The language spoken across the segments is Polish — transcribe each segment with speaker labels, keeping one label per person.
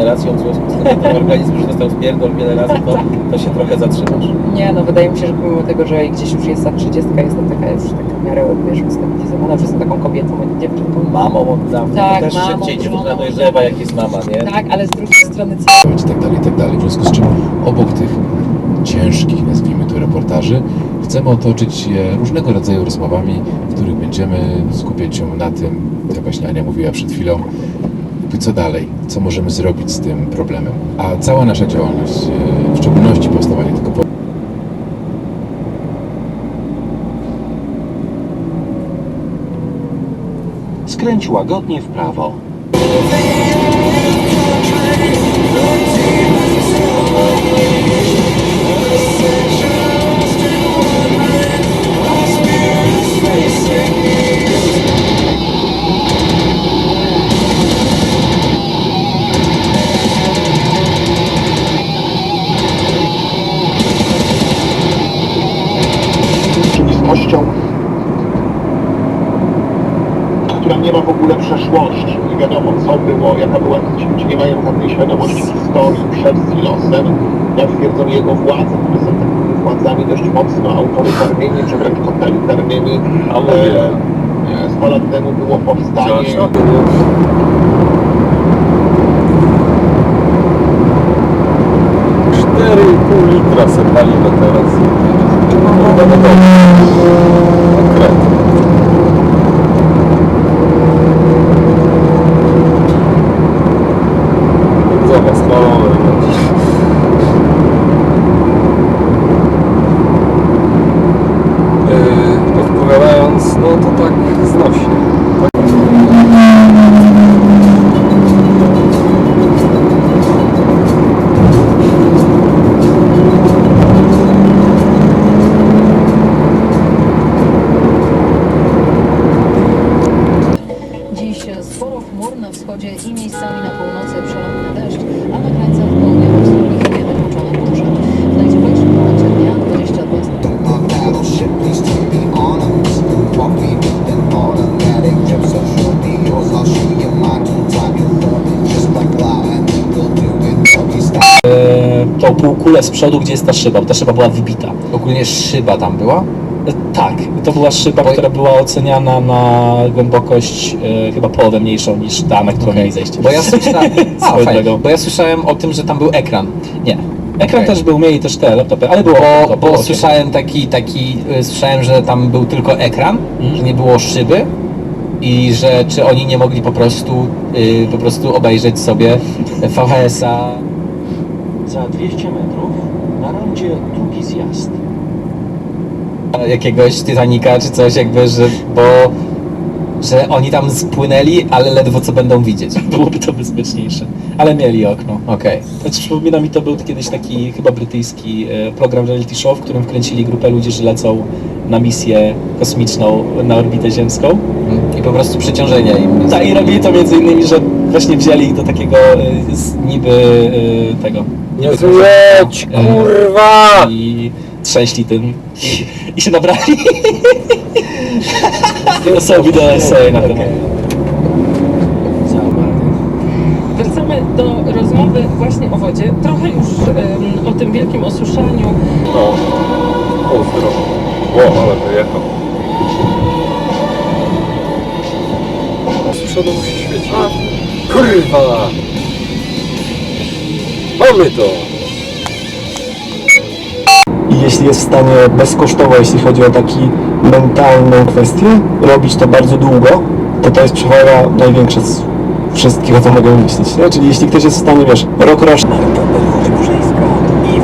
Speaker 1: w związku z tym, że ten organizm już dostał spierdol wiele razy, to, to się trochę zatrzymasz.
Speaker 2: Nie, no wydaje mi się, że pomimo tego, że gdzieś już jest za 30, jestem taka już taka w miarę, wiesz, ustabilizowana, że jestem taką kobietą, a nie dziewczynką.
Speaker 1: Mamą oddam,
Speaker 2: Tak,
Speaker 1: też
Speaker 2: mamą,
Speaker 1: szybciej dziewczyna dojrzewa, jak jest mama, nie?
Speaker 2: Tak, ale z drugiej strony co?
Speaker 3: i tak dalej, i tak dalej. W związku z czym obok tych ciężkich, nazwijmy to, reportaży, chcemy otoczyć je różnego rodzaju rozmowami, w których będziemy skupiać się na tym, jak właśnie Ania mówiła przed chwilą, jakby co dalej, co możemy zrobić z tym problemem. A cała nasza działalność, e, w szczególności powstawanie tego po-
Speaker 4: Skręć łagodnie w prawo.
Speaker 5: Ogóle przeszłości. Nie wiadomo co było, jaka była, ci ludzie nie mają żadnej świadomości historii przed Silosem. Jak twierdzą jego władze, które są takimi władzami dość mocno autorytarnymi, czy wręcz totalitarnymi.
Speaker 1: A mówię.
Speaker 5: E, e, lat temu było powstanie.
Speaker 1: Cztery i pół litra se paliwa teraz. No, no, no, no. Konkretnie. Zobacz, no. Yy, odpowiadając, no to tak znośnie.
Speaker 2: Dziś sporo chmur na wschodzie i miejscami na północy przelotny deszcz, a na krańcach południowo-wschodnich niewykluczone burze. W najcieplejszym momencie dnia 22 stopnie.
Speaker 6: My battleship, please take me on a mission. Walk me with an automatic jet, so show me yours. I'll show you mine. Two time you love it, just like Lau, and we will do it doggy style.
Speaker 7: e, tą półkulę z przodu, gdzie jest ta szyba, bo ta szyba była wybita.
Speaker 3: Ogólnie szyba tam była?
Speaker 7: E, Tak, to była szyba,
Speaker 3: Bo-
Speaker 7: która była oceniana na głębokość e, chyba połowę mniejszą niż ta, na którą mieli zejść.
Speaker 3: Bo ja słyszałem, a,
Speaker 7: Swoją
Speaker 3: fajnie,
Speaker 7: drogą.
Speaker 3: bo ja słyszałem o tym, że tam był ekran.
Speaker 7: Nie. Ekran
Speaker 3: Okej.
Speaker 7: też był, mieli też te laptopy, ale było
Speaker 3: Bo,
Speaker 7: to
Speaker 3: bo słyszałem taki, taki, y, słyszałem, że tam był tylko ekran,
Speaker 7: Mhm.
Speaker 3: że nie było szyby i że czy oni nie mogli po prostu, y, po prostu obejrzeć sobie VHS-a.
Speaker 4: Za 200 metrów na rondzie drugi zjazd.
Speaker 3: Jakiegoś Titanica czy coś jakby, że, bo że oni tam spłynęli, ale ledwo co będą widzieć.
Speaker 7: Byłoby to bezpieczniejsze. Ale mieli okno.
Speaker 3: Okej.
Speaker 7: Znaczy, przypomina mi to był kiedyś taki chyba brytyjski e, program reality show, w którym wkręcili grupę ludzi, że lecą na misję kosmiczną na orbitę ziemską.
Speaker 3: Mm, I po prostu przeciążenia im.
Speaker 7: Tak, i robili to między innymi, że właśnie wzięli ich do takiego e, z niby e, tego.
Speaker 1: Nie
Speaker 7: niby
Speaker 1: zleć, kurwa!
Speaker 7: I trzęśli tym i, i się nabrali. to są wideo esej na temat.
Speaker 8: Wracamy do rozmowy właśnie o wodzie. Trochę już em, o tym wielkim osuszaniu.
Speaker 1: No. Pozdro. O, ale wyjechał. Przodu musi świecić. Kurwa! Mamy to!
Speaker 9: Jeśli jest w stanie bezkosztowo, jeśli chodzi o taki mentalną kwestię, robić to bardzo długo, to to jest przewaga największa z wszystkich, o co mogę myśleć. Nie? Czyli jeśli ktoś jest w stanie, wiesz, rok rocznie
Speaker 4: Marta Belchuk-Burzyńska i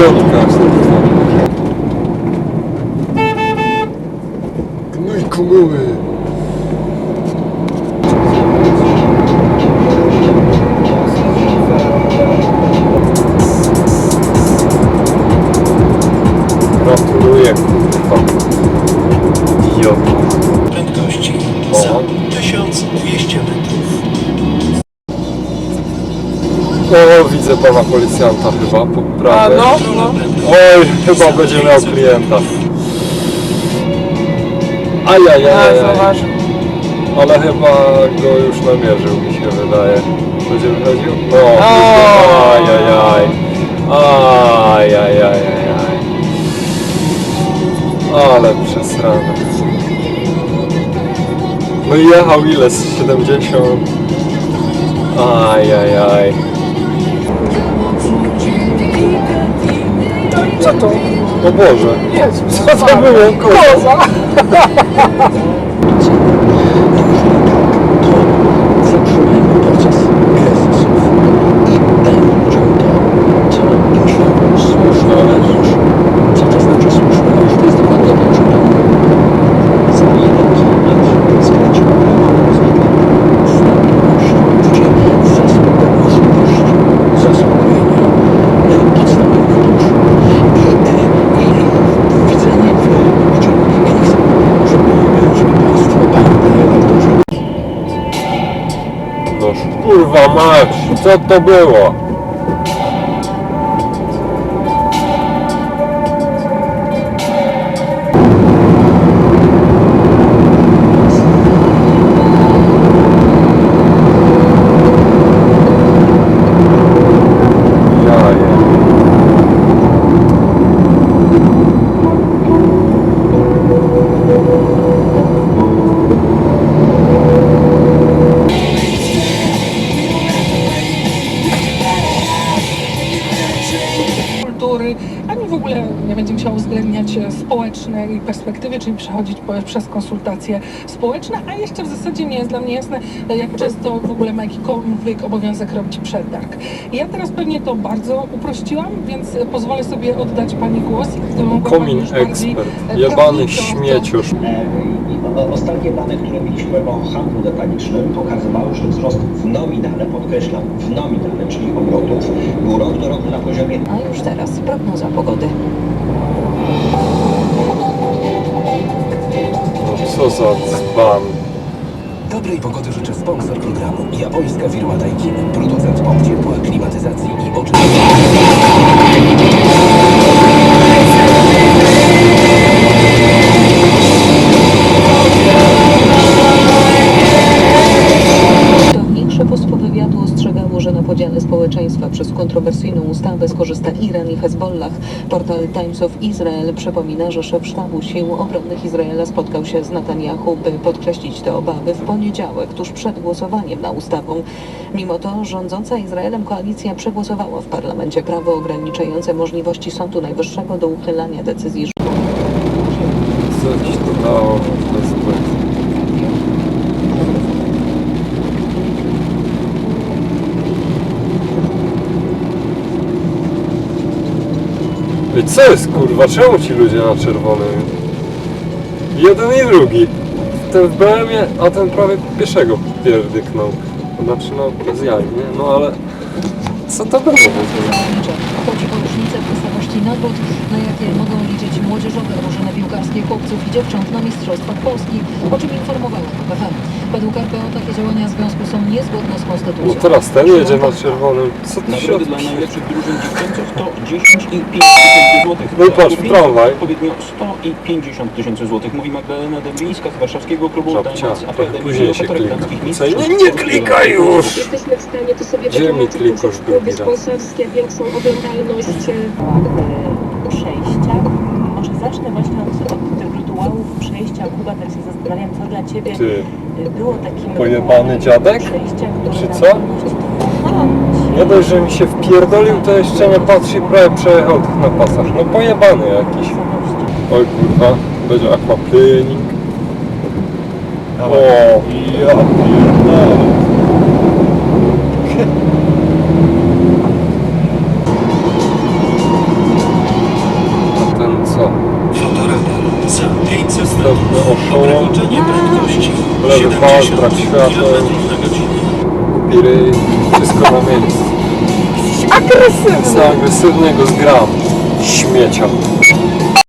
Speaker 1: idiotka. Gnój kumuły. Gratuluję, kurwa. Idiota.
Speaker 10: Prędkości
Speaker 1: O.
Speaker 10: 1200 metrów.
Speaker 1: O, widzę pana policjanta chyba po prawej.
Speaker 8: no, no.
Speaker 1: Oj, chyba będzie miał klienta. Ajajaj. Ale chyba go już namierzył, mi się wydaje. Będzie wychodził? No, ajajaj. Ajajaj. Ale przesrane. No i jechał ile? Z 70? Ajajaj.
Speaker 8: Co to?
Speaker 1: O Boże. Co to było? Koza.
Speaker 11: Zatrzymajmy proces kryzysów i będzie to, co już słuszna rzecz. Co to znaczy słuszna rzecz? To jest dokładnie to, że za jeden kilometr skręcimy w lewo, z stabilnością, gdzie zasługę możliwości zasłonienia e, podstawowych dusz i, e, i widzenie w wyciągu miejsc, żeby, żeby państwo pamiętało to, że
Speaker 1: No kurwa mać, co to było?
Speaker 8: Czyli przechodzić przez konsultacje społeczne, a jeszcze w zasadzie nie jest dla mnie jasne, jak często w ogóle ma jakikolwiek obowiązek robić przetarg. Ja teraz pewnie to bardzo uprościłam, więc pozwolę sobie oddać Pani głos,
Speaker 1: Komin
Speaker 8: już bardziej
Speaker 1: ekspert,
Speaker 8: e,
Speaker 1: jebany śmieciusz.
Speaker 6: E, i o- Ostatnie dane, które mieliśmy o handlu detalicznym pokazywały, że wzrost w nominale, podkreślam, w nominale, czyli obrotów, był rok do roku na poziomie
Speaker 4: A już teraz prognoza pogody.
Speaker 1: Co za dzban.
Speaker 10: Dobrej pogody życzę sponsor programu. Japońska firma Daikin. Producent pomp ciepła, klimatyzacji i oczyszczania.
Speaker 4: Dawniejsze postwo wywiadu ostrzegało, że na podziale społeczeństwa przez kontrowersyjną ustawę skorzysta Iran i Hezbollah. Portal Times of Israel przypomina, że szef sztabu sił obronnych Izraela spotkał się z Netanyahu, by podkreślić te obawy w poniedziałek, tuż przed głosowaniem na ustawą. Mimo to rządząca Izraelem koalicja przegłosowała w parlamencie prawo ograniczające możliwości Sądu Najwyższego do uchylania decyzji
Speaker 1: Coś to dało bez bez. Co jest kurwa? Czemu ci ludzie na czerwonym? Jeden i drugi. Ten w BM-ie, a ten prawie pieszego pierdyknął. Znaczy no bez jaj, nie? No ale... Co to było?
Speaker 4: Chodzi o w nagród, na jakie mogą liczyć młodzieżowe drużyny piłkarskie chłopców i dziewcząt na Mistrzostwach Polski, o czym informowała KPFM. Według RPO takie działania związku są niezgodne z konstytucją.
Speaker 1: No teraz ten jedzie na czerwonym. Co tu się
Speaker 11: Nagrody dla najlepszych drużyn dziewczęcych to 10 i 5 tysięcy złotych.
Speaker 1: No i patrz, tramwaj.
Speaker 11: Odpowiednio 100 i 50 tysięcy złotych. Mówi Magdalena Dębińska z warszawskiego klubu
Speaker 1: Żabcia,
Speaker 11: Dynamax
Speaker 1: trochę
Speaker 11: Akademii
Speaker 1: później się
Speaker 11: Fotoreklamowych
Speaker 1: klika.
Speaker 11: Mistrzostw
Speaker 1: Co? Nie, nie klikaj już!
Speaker 12: Jesteśmy w stanie to sobie
Speaker 1: Gdzie mi
Speaker 12: wytłumaczyć
Speaker 1: klikasz
Speaker 12: kluby sponsorskie, większą oglądalność.
Speaker 13: przejścia. Zacznę właśnie od, od tych rytuałów przejścia. Kuba, tak się zastanawiam, co dla Ciebie
Speaker 1: Ty,
Speaker 13: było takim
Speaker 1: pojebany dziadek?
Speaker 13: przejścia,
Speaker 1: Czy co? Nie dość, że mi się wpierdolił, to jeszcze nie patrzy i prawie przejechał tych na pasach. No pojebany jakiś. Oj kurwa, będzie aquaplaning. O, ja pierdolę. Brak świateł, głupi ryj, wszystko na miejscu.
Speaker 8: Agresywny!
Speaker 1: Za agresywnego zgram. Śmiecia.